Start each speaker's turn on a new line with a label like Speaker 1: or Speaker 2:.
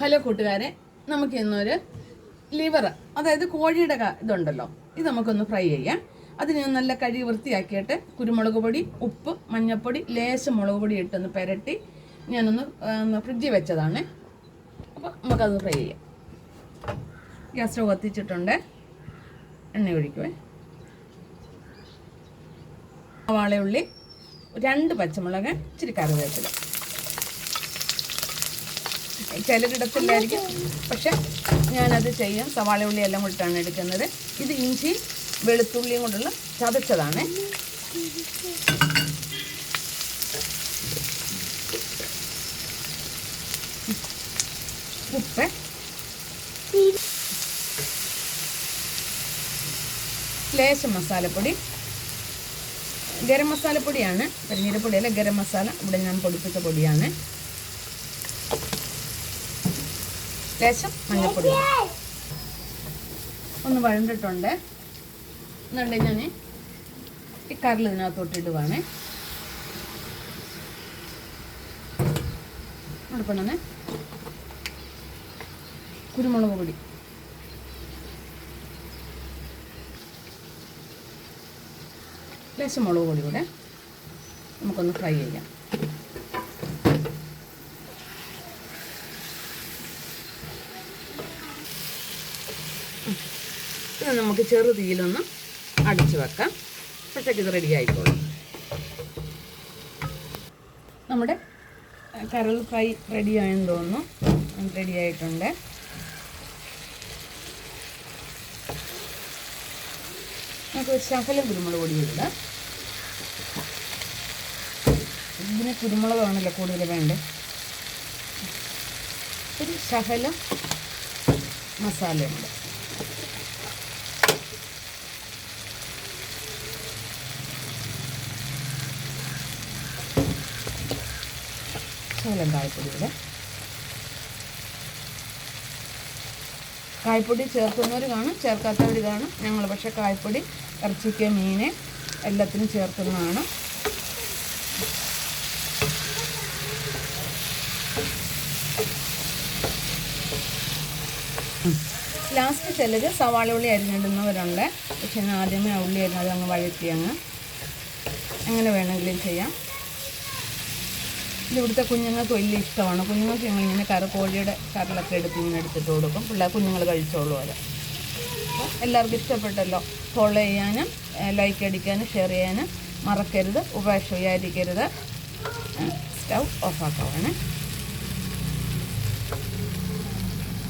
Speaker 1: Hello കൂട്ടുകാരെ നമുക്ക് ഇന്നൊരു ലിവർ അതായത് കോഴിയുടെ ഇതുണ്ടല്ലോ ഇത് നമുക്കൊന്ന് ഫ്രൈ ചെയ്യാം. അതിന് നല്ല കഴുകി വൃത്തിയാക്കിയിട്ട് കുരുമുളക് പൊടി ഉപ്പ് മഞ്ഞൾപ്പൊടി ലേശം മുളക് പൊടി ഇട്ടൊന്ന് പെരട്ടി ഞാനൊന്ന് ഫ്രിഡ്ജിൽ വെച്ചതാണ്. അപ്പോൾ നമുക്കത് ഫ്രൈ ചെയ്യാം. ഗ്യാസ് സ്റ്റവ് കത്തിച്ചിട്ടുണ്ട്. എണ്ണ ഒഴിക്കുവേ. വാളയുള്ളി രണ്ട് പച്ചമുളക് ഇച്ചിരി കറിവേപ്പില. ചിലരിടത്തില്ലായിരിക്കും. പക്ഷെ ഞാനത് ചെയ്യാം. സവാള ഉള്ളി എല്ലാം കൊണ്ടിട്ടാണ് എടുക്കുന്നത്. ഇത് ഇഞ്ചി വെളുത്തുള്ളിയും കൊണ്ടുള്ള ചതച്ചതാണ്. ഉപ്പ്. ലേശം മസാലപ്പൊടി. ഗരം മസാലപ്പൊടിയാണ്. പരിഞ്ഞീരപ്പൊടിയല്ല ഗരം മസാല ഇവിടെ ഞാൻ പൊടിപ്പിച്ച പൊടിയാണ്. ലേശം മഞ്ഞൾപ്പൊടി ഒന്ന് വഴണ്ടിട്ടുണ്ട്. എന്നുണ്ടെങ്കിൽ ഞാൻ ഈ കറിൽ ഇതിനകത്തോട്ട് ഇടുവാണ്. അടുപ്പണേ കുരുമുളക് പൊടി. ലേശം മുളക് പൊടി കൂടെ നമുക്കൊന്ന് ഫ്രൈ ചെയ്യാം. ഇത് നമുക്ക് ചെറു തീയിലൊന്ന് അടിച്ചു വെക്കാം. അപ്പോഴത്തേക്ക് ഇത് റെഡി ആയിക്കോളും. നമ്മുടെ കരൾ ഫ്രൈ റെഡി ആയെന്ന് തോന്നുന്നു. റെഡി ആയിട്ടുണ്ട്. നമുക്ക് ശകലം കുരുമുളക് പൊടി ഇടാം ഇതിന് കുരുമുളകാണല്ലോ കൂടുതൽ വേണ്ടത്. ഒരു ശകലം മസാലയുണ്ട്. ശകലം കായപ്പൊടി കായ്പ്പൊടി ചേർക്കുന്നവർ കാണും ചേർക്കാത്തവർ കാണും. ഞങ്ങൾ പക്ഷേ കായ്പൊടി ഇറച്ചിക്ക് മീന് എല്ലാത്തിനും ചേർക്കുന്നതാണ്. ലാസ്റ്റ് ചിലർ സവാള ഉള്ളി അരിഞ്ഞിടുന്നവരുണ്ട്. പക്ഷെ ഞാൻ ആദ്യമേ ഉള്ളി അരിഞ്ഞത് അങ്ങ് വഴറ്റി അങ്ങ് എങ്ങനെ വേണമെങ്കിലും ചെയ്യാം. ഇവിടുത്തെ കുഞ്ഞുങ്ങൾക്ക് വലിയ ഇഷ്ടമാണ്. കുഞ്ഞുങ്ങൾക്ക് ഞങ്ങൾ ഇങ്ങനെ കറി കോഴിയുടെ കറിലൊക്കെ എടുത്ത് ഇങ്ങനെ എടുത്തിട്ട് കൊടുക്കും. പിള്ളേർ കുഞ്ഞുങ്ങൾ കഴിച്ചോളൂ അത്. അപ്പോൾ എല്ലാവർക്കും ഇഷ്ടപ്പെട്ടല്ലോ. ഫോളോ ചെയ്യാനും ലൈക്ക് അടിക്കാനും ഷെയർ ചെയ്യാനും മറക്കരുത്. ഉപേക്ഷ വിചാരിക്കരുത്. സ്റ്റൗ ഓഫാക്കാവാണ്